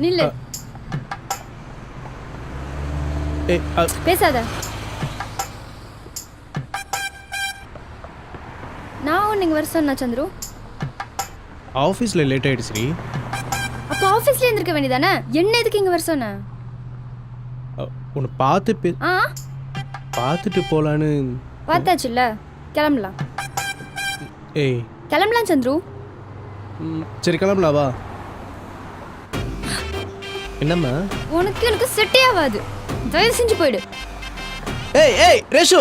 நில்லு. பேசாத. நான் ஒன்று இங்கே வர சொன்னா சந்துரு. ஆஃபீஸில் லேட் ஆயிடுச்சுடி அப்போ ஆஃபீஸ்ல இருந்திருக்க வேண்டியதானே? என்ன எதுக்கு இங்கே வர சொன்ன? உன்னை பார்த்து பே ஆ? பார்த்துட்டு போகலான்னு பார்த்தாச்சுல்ல? கிளம்பலாம். ஏய். கிளம்பலாம் சந்துரு. சரி கிளம்பலாம் வா. என்னம்மா? உனக்கு எனக்கு செட்டே ஆகாது. தயவு செஞ்சு போயிடு. ஏய் ஏய் ரேஷு!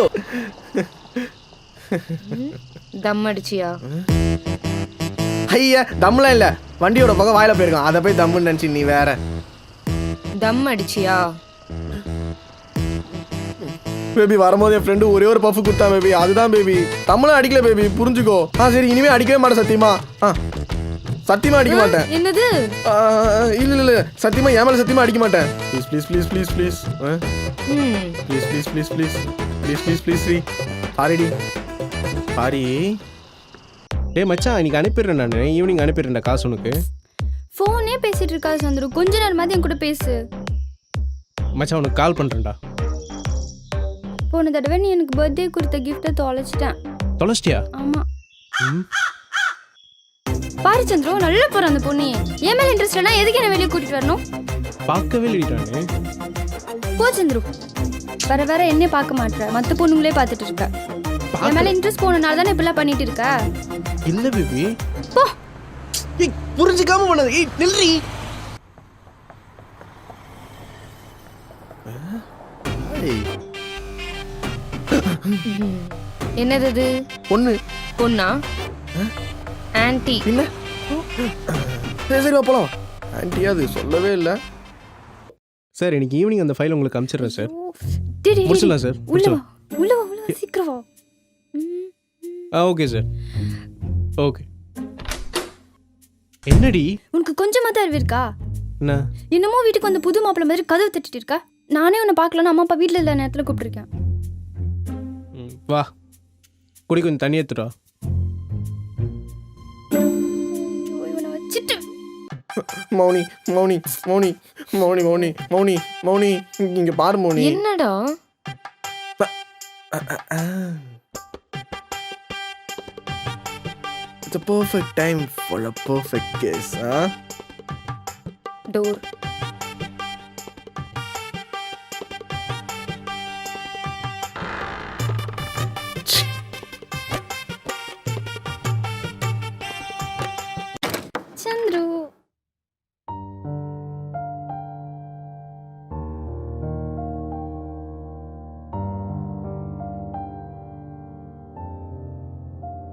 தம் அடிச்சியா? ஐயா தம்லாம் இல்ல. வண்டியோட பக்கம் வாயில போயிருக்கான். அதை போய் தம்முன்னு நினைச்சு நீ வேற. தம் அடிச்சியா? பேபி வரும்போது என் ஃப்ரெண்டு ஒரே ஒரு பஃப் கொடுத்தான் பேபி அதுதான் பேபி தமிழும் அடிக்கல பேபி புரிஞ்சுக்கோ. ஆ சரி இனிமே அடிக்கவே மாட்டேன் சத்தியமா. ஆ. சத்தியமா அடிக்க மாட்டேன். என்னது? இல்ல இல்ல சத்தியமா என் மேல சத்தியமா அடிக்க மாட்டேன். Please please please please please please please please please please please please Shri சாரிடி sorry டேய் மச்சான் இன்னைக்கு அனுப்பிடுறேன் நான். ஈவினிங் அனுப்பிடுறேன்டா காசு உனக்கு. ஃபோனே பேசிட்டு இருக்கா சந்துரு. கொஞ்ச நேரமாவது என் கூட பேசு. மச்சான் உனக்கு கால் பண்ணுறேன்டா போன தடவை நீ எனக்கு பர்த்டே கொடுத்த கிஃப்ட்டை தொலைச்சிட்டேன். தொலைச்சிட்டியா? ஆமா. ம். பாரு சந்துரு நல்லா போற அந்த பொண்ணு. என் மேல இன்ட்ரெஸ்ட்னா எதுக்கு என்ன வெளியே கூட்டிட்டு வரணும்? பார்க்கவே இல்லைடானே போ சந்துரு. வர வர என்னே பார்க்க மாட்ற. மத்த பொண்ணுங்களே பார்த்துட்டு இருக்க. என் மேல இன்ட்ரெஸ்ட் போனனால தானே இப்படிலாம் பண்ணிட்டு இருக்க? இல்லை பேபி போ. ஏய் புரிஞ்சுக்காம பண்ணது ஏய் நில்றி. என்னது இது? பொண்ணு. பொண்ணா? ஆன்ட்டி என்ன? சரி போலாம். ஆன்ட்டி அது சொல்லவே இல்லை. சார் இன்னைக்கு ஈவினிங் அந்த ஃபைல் உங்களுக்கு அனுப்பிச்சிடுறேன் சார். முடிச்சிடலாம் சார். உள்ள வா முடிச்சிடலாம். உள்ள வா உள்ள சீக்கிரம் வா. ஆ ஓகே சார். ஓகே. என்னடி? உனக்கு கொஞ்சமா தான் அறிவு இருக்கா? என்ன? என்னமோ வீட்டுக்கு வந்து புது மாப்பிள்ளை மாதிரி கதவு தட்டிட்டு இருக்கா? நானே உன்னை பார்க்கலன்னு அம்மா அப்பா வீட்டில் இல்ல நேரத்தில் கூப்பிட்டுருக்கேன். ம், வா. குடி கொஞ்சம் தண்ணி எடுத்துடா மௌனி மௌனி மௌனி மௌனி மௌனி மௌனி மௌனி. இங்க- பாரு மௌனி. என்னடா? It's a perfect time for a perfect kiss, huh? டோர் சந்துரு.